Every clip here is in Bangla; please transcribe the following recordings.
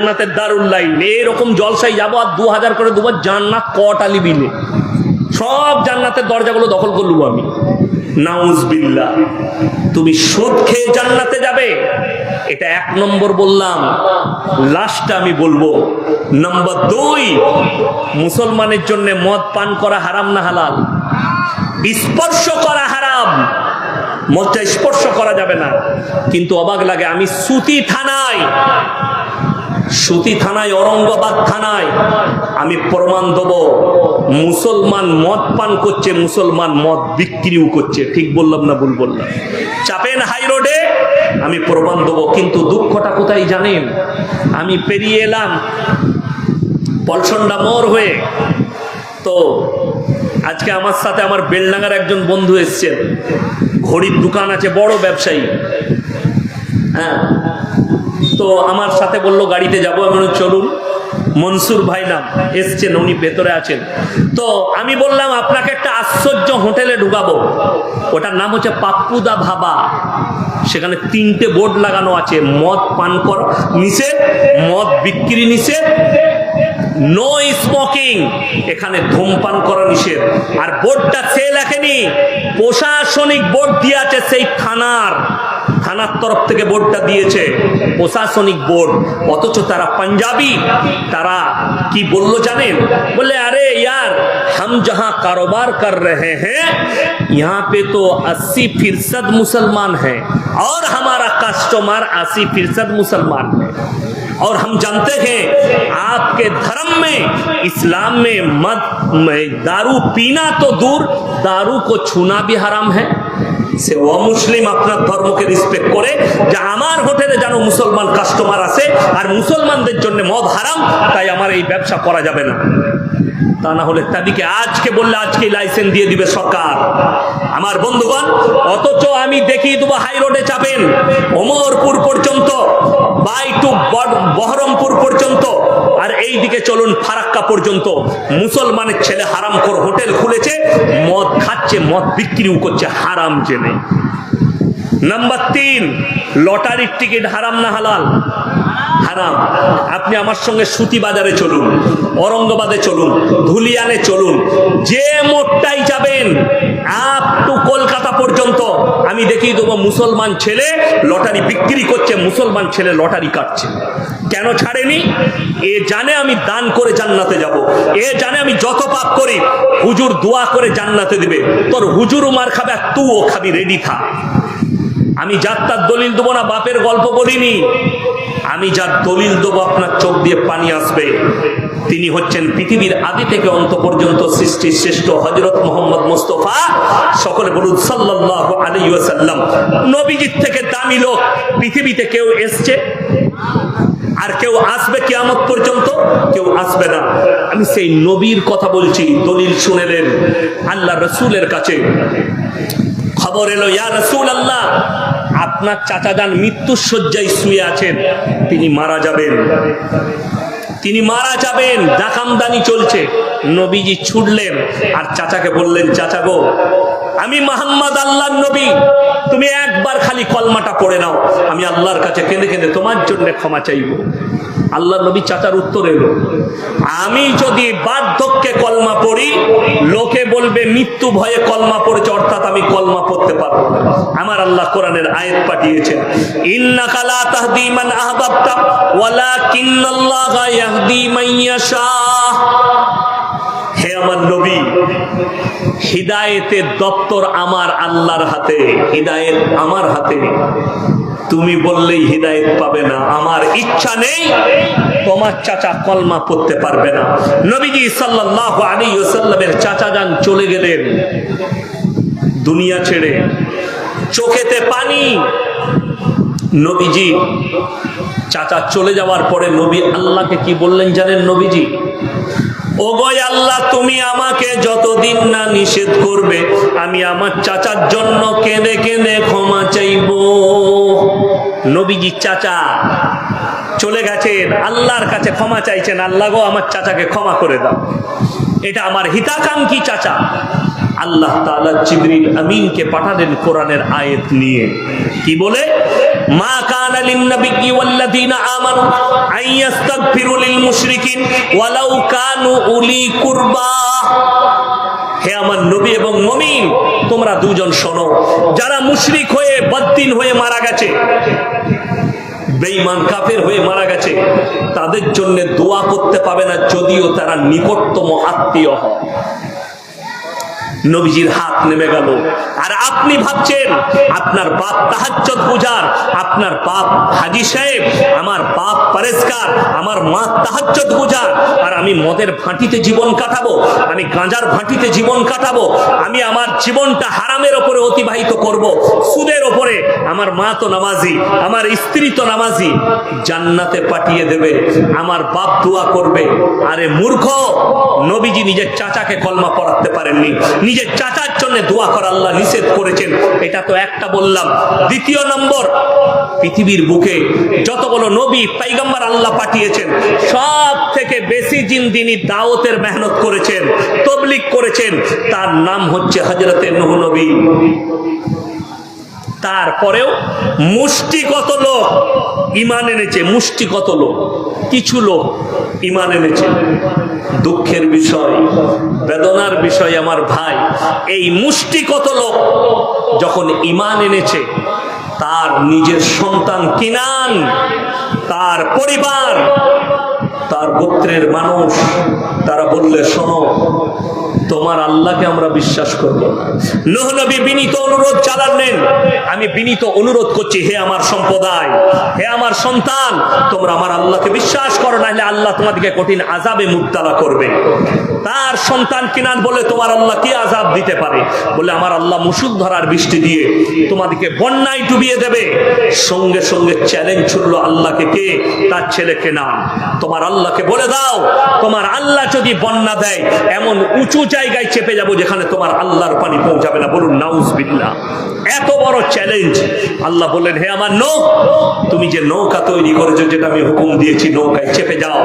জান্নাতের দারুল লাইন এরকম জলসাই যাব আর দু হাজার করে দেবো জান্নাত কটালি বিলে সব জান্নাতের দরজাগুলো দখল করলুম আমি। নাউজ বিল্লাহ তুমি সুদ খেয়ে জান্নাতে যাবে। এটা এক নম্বর বললাম। লাস্টটা আমি বলব, নম্বর দুই, মুসলমানের জন্য মদ পান করা হারাম না হালাল? স্পর্শ করা হারাম। মদটা স্পর্শ করা যাবে না। কিন্তু অবাক লাগে, আমি সুতি থানায় সুতি থানায় অরঙ্গাবাদ থানায় আমি প্রমাণ দেব, মুসলমান মদ পান করছে, মুসলমান মদ বিক্রিও করছে। ঠিক বললাম না ভুল বললাম? চাপেন হাই রোডে, আমি প্রমাণ দেবো, কিন্তু দুঃখটা কোথায় জানেন? আমি পেরিয়ে এলাম, পলসন্ডা মোর হয়ে। তো আজকে আমার সাথে আমার বেলডাঙ্গার একজন বন্ধু এসছেন। ঘড়ির দোকান আছে, বড় ব্যবসায়ী। হ্যাঁ তো আমার সাথে বলল, গাড়িতে যাব। আমি চলুন। মনসুর ভাই নাম, এসছেন, উনি ভেতরে আছেন। তো আমি বললাম, আপনাকে একটা আশ্চর্য হোটেলে ঢুকাবো। ওটার নাম হচ্ছে পাপ্পুদা ভাবা। সেখানে তিনটে বোর্ড লাগানো আছে। মদ পান কর নিষেধ মদ বিক্রি নিষেধ নো স্মোকিং এখানে ধূমপান করা নিষেধ আর বোর্ডটা সে লেখেনি প্রশাসনিক বোর্ড দিয়ে আছে সেই থানার থানার তরফ থেকে বোর্ডটা দিয়েছে প্রশাসনিক বোর্ড অথচ তারা পাঞ্জাবি তারা কি বললো জানেন বললে আরে यार हम जहां कारोबार कर रहे हैं यहाँ पे तो 80 फीसद मुसलमान हैं और हमारा कस्टमर 80 फीसद मुसलमान है और हम जानते हैं आपके धर्म में इस्लाम में मद में दारू पीना तो दूर दारू को छूना भी हराम है সে অমুসলিম আপনার ধর্মকে রেসপেক্ট করে যে আমার হোটেলে যেন মুসলমান কাস্টমার আসে আর মুসলমানদের জন্য মদ হারাম তাই আমার এই ব্যবসা করা যাবে না তা না হলে তাদেরকে আজকে বললে আজকে লাইসেন্স দিয়ে দিবে সরকার আমার বন্ধুগণ অথচ আমি দেখিয়ে দেবো হাই রোডে চাপেন ওমরপুর পর্যন্ত বাই টু বহরমপুর পর্যন্ত। আর এই দিকে চলুন ফারাক্কা পর্যন্ত। মুসলমানের ছেলে হারাম করে হোটেল খুলেছে, মদ খাচ্ছে, মদ বিক্রিও করছে, হারাম জেনে। নাম্বার তিন, লটারির টিকিট হারাম না হালাল। হারাম। আপনি আমার সঙ্গে সুতি বাজারে চলুন অরঙ্গাবাদে চলুন, ধুলিয়ানে চলুন, যে মোটটাই যাবেন, আপ টু কলকাতা পর্যন্ত, আমি দেখিয়ে দেবো মুসলমান ছেলে লটারি বিক্রি করছে, মুসলমান ছেলে লটারি কাটছে। কেন ছাড়েনি? এ জানে আমি দান করে জান্নাতে যাব। এ জানে আমি যত পাপ করি, হুজুর দোয়া করে জান্নাতে দিবে। তোর হুজুরও মার খাবে, আর তুও খাবি, রেডি থাক। আমি যাত্রার দলিল দেবো না, বাপের গল্প বলিনি। আমি যার দলিল দেবো, আপনার চোখ দিয়ে পানি আসবে। তিনি হচ্ছেন পৃথিবীর আদি থেকে অন্ত পর্যন্ত সৃষ্টির শ্রেষ্ঠ হজরত মোহাম্মদ মুস্তফা। সকলে বলুন সাল্লাহ আলী ওয়াসাল্লাম। নবীজির থেকে দামি লোক পৃথিবীতে কেউ এসছে? আর কেউ আসবে কিয়ামত পর্যন্ত? কেউ আসবে না। আমি সেই নবীর কথা বলছি, দলিল শুনেলেন আল্লাহ রসুলের কাছে। খবর এলো, ইয়া রসুল আল্লাহ আপনার চাচা যান মৃত্যুর শয্যায় শুয়ে আছেন, তিনি মারা যাবেন। তিনি মারা যাবেন দাকামদানি চলছে। নবীজি ছুটলেন আর চাচাকে বললেন, চাচা গো, আমি মোহাম্মদ আল্লাহর নবী, তুমি একবার খালি কলমাটা পড়ে নাও, আমি আল্লাহর কাছে কেঁদে কেঁদে তোমার জন্য ক্ষমা চাইব। আল্লাহ নবী চাচার উত্তর এলো। আমি যদি বার্ধক্যে কলমা পড়ি, লোকে বলবে, মৃত্যু ভয়ে কলমা পড়েছে, অর্থাৎ আমি কলমা পড়তে পারব। আমার আল্লাহ কোরআনের আয়াত পাঠিয়েছেন। ইন্নাকা তাহদি মান আহবাবতা ইয়াহদি হে আমার নবী, হিদায়েতের দপ্তর আমার আল্লাহর হাতে, হিদায়েত আমার হাতে। তুমি বললেই হিদায়েত পাবে না। আমার ইচ্ছা নেই, তোমার চাচা কলমা পড়তে পারবে না। নবীজি সাল্লাল্লাহু আলাইহি ওয়াসাল্লামের চাচা যান চলে গেলেন দুনিয়া ছেড়ে। চোখেতে পানি। নবীজি, চাচা চলে যাওয়ার পরে নবী আল্লাহকে কি বললেন জানেন নবীজি? ও গয় আল্লাহ, তুমি আমাকে যতদিন না নিষেধ করবে, আমি আমার চাচার জন্য কেঁদে কেঁদে ক্ষমা চাচা চলে গেছেন, আল্লাহর কাছে ক্ষমা চাইছেন, আল্লাহ গো, আমার চাচাকে ক্ষমা করে দাও। এটা আমার হিতাকাঙ্ক্ষী চাচা। আল্লাহ তাআলা জিবরিল আমিনকে পাঠালেন কোরআনের আয়াত নিয়ে। কি বলে? মা মুশরিকিন ওয়ালাউ উলি কুরবা। হে আমার নবী এবং তোমরা দুজন শোনো, যারা মুশরিক হয়ে বদ্দিন হয়ে মারা গেছে, বেঈমান কাফের হয়ে মারা গেছে, তাদের জন্য দোয়া করতে পাবে না, যদিও তারা নিকটতম আত্মীয় হয়। নবীজির হাত নেমে গেল। আর আপনি ভাবছেন, আপনার বাপ তাহাজ্জত গুজার আপনার বাপ হাজি সাহেব, আমার বাপ পরেশকার আমার মা তাহাজ্জত গুজার আর আমি মদের ভাঁটিতে জীবন কাটাবো, আমি গাঁজার ভাঁটিতে জীবন কাটাবো, আমি আমার জীবনটা হারামের ওপরে অতিবাহিত করব, সুদের ওপরে, আমার মা তো নামাজি, আমার স্ত্রী তো নামাজি, জান্নাতে পাঠিয়ে দেবে, আমার বাপ দোয়া করবে। আরে মূর্খ, নবীজি নিজের চাচাকে কলমা পড়াতে পারেননি নিজের চাচার জন্য দোয়া করা আল্লাহ নিষেধ করেছেন, এটা তো একটা বললাম। দ্বিতীয় নম্বর, পৃথিবীর বুকে যতগুলো নবী, পাইগাম্বার আল্লাহ পাঠিয়েছেন, সব থেকে বেশি দিন তিনি দাওতের মেহনত করেছেন তবলিক করেছেন, তার নাম হচ্ছে হজরতে নবী। তারপরেও মুষ্টিগত লোক ইমান এনেছে, মুষ্টিগত লোক। কিছু লোক ইমান এনেছে। দুঃখের বিষয়, বেদনার বিষয় আমার ভাই, এই মুষ্টিগত লোক যখন ইমান এনেছে, তার নিজের সন্তান কিনান, তার পরিবার, তার গোত্রের মানুষ, তারা বললে, শোনো তোমার আল্লাহকে আমরা বিশ্বাস করব নূহ নবী বিনীত অনুরোধ চালালেন। আমি বিনীত অনুরোধ করছি, হে আমার সম্প্রদায়, হে আমার সন্তান, তোমরা আমার আল্লাহকে বিশ্বাস করো, নাহলে আল্লাহ তোমাদেরকে কঠিন আজাবে মুক্তালা করবে। তার সন্তান কিনান বলে, তোমার আল্লাহ কি আজাব দিতে পারে? বলে, আমার আল্লাহ মুসুক ধরার বৃষ্টি দিয়ে তোমাদেরকে বন্যায় ডুবিয়ে দেবে। সঙ্গে সঙ্গে চ্যালেঞ্জ ছুড়লো আল্লাহকে কে? তার ছেলেকে নাম। তোমার আল্লাহকে বলে দাও, তোমার আল্লাহ যদি বন্যা দেয়, এমন উঁচু জায়গায় চেপে যাব যেখানে তোমার আল্লাহর পানি পৌঁছাবে না। বলুন নাউজ বিল্লাহ এত বড় চ্যালেঞ্জ আল্লাহ বললেন, হে আমার নৌক, তুমি যে নৌকা তৈরি করেছ, যেটা আমি হুকুম দিয়েছি, নৌকায় চেপে যাও।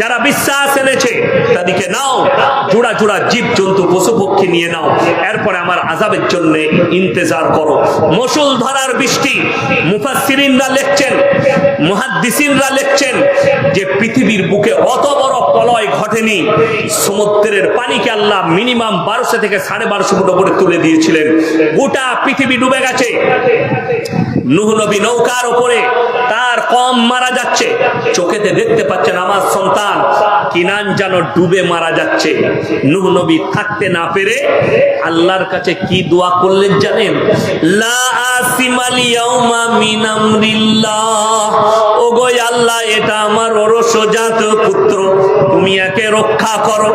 যারা বিশ্বাস এনেছে, তাদেরকে নাও। জোড়া জোড়া জীব জন্তু পশু পক্ষী নিয়ে নাও। এরপরে আমার আজাবের জন্য ইন্তেজার করো। মসুল ধরার বৃষ্টি, মুফাসসিরিনরা লিখছেন, মুহাদ্দিসিনরা লিখছেন যে পৃথিবীর বুকে অত বড় প্রলয় ঘটেনি। সমুদ্রের পানিকে আল্লাহ মিনিমাম বারোশো থেকে সাড়ে বারোশো ফুট উপরে তুলে দিয়েছিলেন। গোটা পৃথিবী ডুবে গেছে। নুহ নবী নৌকার ওপরে তার কম মারা যাচ্ছে। চোখেতে দেখতে পাচ্ছেন আমার সন্তান কিনান যেন ডুবে মারা যাচ্ছে। নুহ নবী থাকতে না পেরে আল্লাহর কাছে কি দোয়া করলেন জানেন? লা আসিমাল ইয়াউমা মিন আমরিল্লাহ। ওগো আল্লাহ, এটা আমার অরসজাত পুত্র। তুমি একে রক্ষা করো।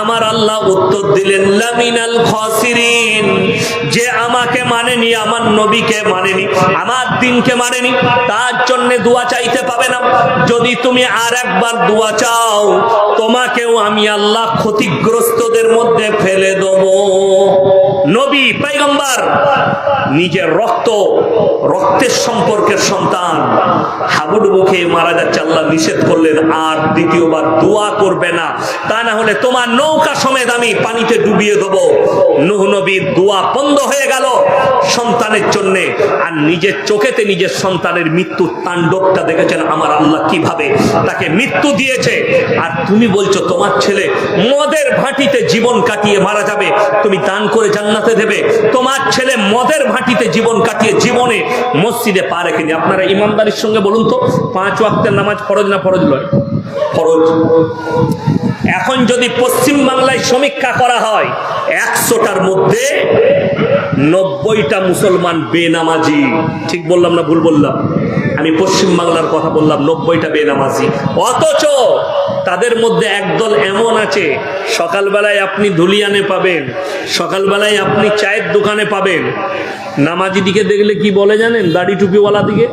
আমার আল্লাহ উত্তর দিলেন, লামিনাল খসিরিন। যে আমাকে মানেনি, আমার নবীকে মানেনি, আমার দিনকে মানেনি, তার জন্য দোয়া চাইতে পাবে না। যদি তুমি আর একবার দোয়া চাও, তোমাকেও আমি আল্লাহ ক্ষতিগ্রস্তদের মধ্যে ফেলে দেব। নবী পাইগম্বার নিজের রক্ত, রক্তের সম্পর্কের সন্তান খেয়ে মারা যাচ্ছে, আল্লাহ নিষেধ করলেন, আর দ্বিতীয়বার দোয়া করবে না। তা না হলে তোমার নৌকা সমেত আমি পানিতে ডুবিয়ে দেবো। নুহ নবীর দোয়া বন্ধ হয়ে গেল সন্তানের জন্যে। আর নিজের চোখেতে নিজের সন্তানের মৃত্যুর তাণ্ডবটা দেখেছেন, আমার আল্লাহ কীভাবে তাকে মৃত্যু দিয়েছে। আর তুমি বলছো, তোমার ছেলে মদের ভাটিতে জীবন কাটিয়ে মারা যাবে, তুমি দান করে জান্নাতে দেবে। তোমার ছেলে মদের ভাটিতে জীবন কাটিয়ে জীবনে মসজিদে পা রেখেনি। আপনারা ইমানদারির সঙ্গে বলুন তো পাঁচ ওয়াক্তের নামাজ ফরজ না ফরজ নয় ফরজ। এখন যদি পশ্চিম বাংলায় সমীক্ষা করা হয়, একশোটার মধ্যে নব্বইটা মুসলমান বেনামাজি। ঠিক বললাম না ভুল বললাম? আমি পশ্চিম বাংলার কথা বললাম, নব্বইটা বেনামাজি। অথচ তাদের মধ্যে একদল এমন আছে, সকালবেলায় আপনি ধুলিয়ানে পাবেন, সকালবেলায় আপনি চায়ের দোকানে পাবেন। নামাজি দিকে দেখলে কি বলে জানেন? দাড়ি টুপিওয়ালা দিকে?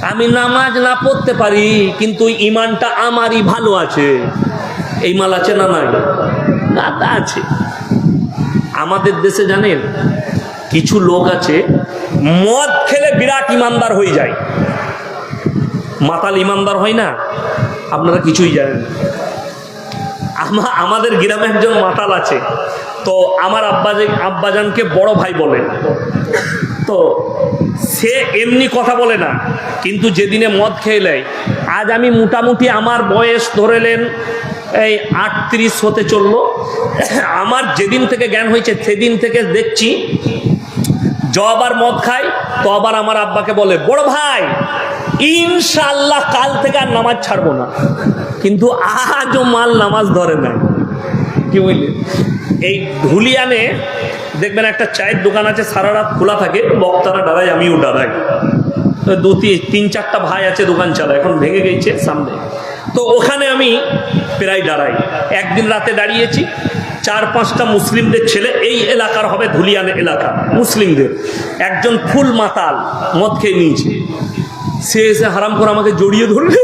আমি নামাজ না পড়তে পারি, কিন্তু ইমানটা আমারই ভালো আছে। এই মাল আছে না নাই? না আছে। আমাদের দেশে জানেন, কিছু লোক আছে, মদ খেলে বিরাট ইমানদার হয়ে যায়। মাতাল ইমানদার হয় না? আপনারা কিছুই জানেন আমাদের গ্রামে একজন মাতাল আছে। তো আমার আব্বা আব্বাজানকে বড় ভাই বলেন। তো সে এমনি কথা বলে না, কিন্তু যেদিনে মদ খেয়ে নেয়, আজ আমি মোটামুটি আমার বয়স ধরেলেন এই আটত্রিশ হতে চলল। আমার যেদিন থেকে জ্ঞান হয়েছে সেদিন থেকে দেখছি, য আবার মদ খাই তো আবার আমার আব্বাকে বলে, বড় ভাই ইনশাল্লাহ কাল থেকে আর নামাজ ছাড়বো না। কিন্তু আজও মাল নামাজ ধরে নাই কি বুঝলি? এই ধুলিয়ানে দেখবেন একটা চায়ের দোকান আছে, সারা রাত খোলা থাকে, বক্তারা দাঁড়ায়, আমিও দাঁড়াই। দু তিন চারটা ভাই আছে, দোকান চালায়। এখন ভেঙে গেছে সামনে। তো ওখানে আমি প্রায় দাঁড়াই। একদিন রাতে দাঁড়িয়েছি, চার পাঁচটা মুসলিমদের ছেলে, এই এলাকার হবে ধুলিয়ান এলাকা, মুসলিমদের। একজন ফুল মাতাল, মদ খেয়ে নিয়েছে। সে এসে হারাম করে আমাকে জড়িয়ে ধরলে।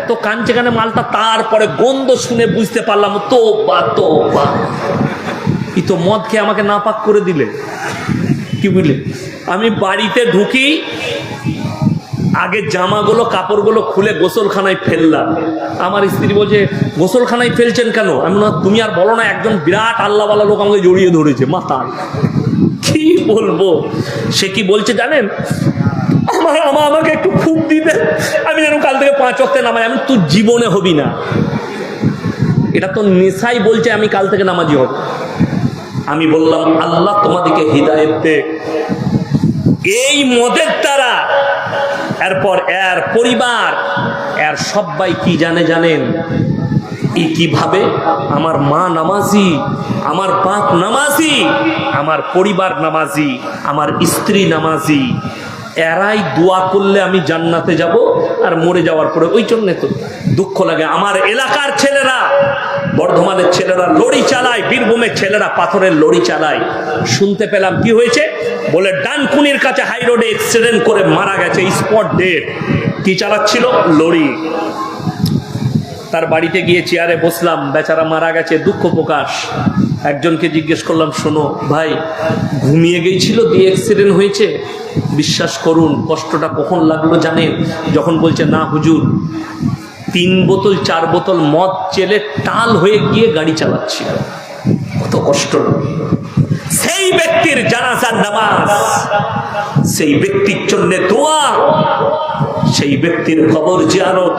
এত কাঞ্চে কানে মালটা? তারপরে গন্ধ শুনে বুঝতে পারলাম তো বা তো বা ই তো মদ খেয়ে আমাকে নাপাক করে দিলে। কি বুঝলে? আমি বাড়িতে ঢুকি আগে জামাগুলো কাপড়গুলো খুলে গোসলখানায় ফেললাম। আমার স্ত্রী বলছে গোসলখানায় ফেলছেন কেন? আমি বললাম, তুমি আর বলো না একজন বিরাট আল্লাহওয়ালা লোক আমাকে জড়িয়ে ধরেছে মাথায় কি বলব? সে কি বলছে জানেন? আমার আমা আমাকে একটু খুব দিতে। আমি যেন কাল থেকে পাঁচ অক্টে নামাই। আমি তুই জীবনে হবি না। এটা তো নেশাই বলছে, আমি কাল থেকে নামাজি হব। আমি বললাম, আল্লাহ তোমাদেরকে হৃদায়ত দে এই মদের দ্বারা, এরপর এর পরিবার, এর সবাই কি জানে জানেন? এই কীভাবে? আমার মা নামাজি, আমার বাপ নামাজি, আমার পরিবার নামাজি, আমার স্ত্রী নামাজি। এরাই দোয়া করলে আমি জান্নাতে যাব আর মরে যাওয়ার পরে ওই জন্যে তো দুঃখ লাগে। আমার এলাকার ছেলেরা, বর্ধমানের ছেলেরা লড়ি চালায়, বীরভূমের ছেলেরা পাথরের লড়ি চালায়। শুনতে পেলাম কি হয়েছে? বলে, ডানকুনির কাছে হাই রোডে অ্যাক্সিডেন্ট করে মারা গেছে স্পট ডেট কি চালাচ্ছিল? লড়ি তার বাড়িতে গিয়ে চেয়ারে বসলাম, বেচারা মারা গেছে, দুঃখ প্রকাশ। একজনকে জিজ্ঞেস করলাম, শোনো ভাই, ঘুমিয়ে গিয়েছিল দিয়ে অ্যাক্সিডেন্ট হয়েছে? বিশ্বাস করুন, কষ্টটা কখন লাগল জানেন? যখন বলছে, না হুজুর, তিন বোতল, চার বোতল মদ চেলে টাল হয়ে গিয়ে গাড়ি চালাচ্ছিল কত কষ্ট সেই ব্যক্তির জানাজার নামাজ, সেই ব্যক্তির জন্য দোয়া, সেই ব্যক্তির খবর জিয়ারত।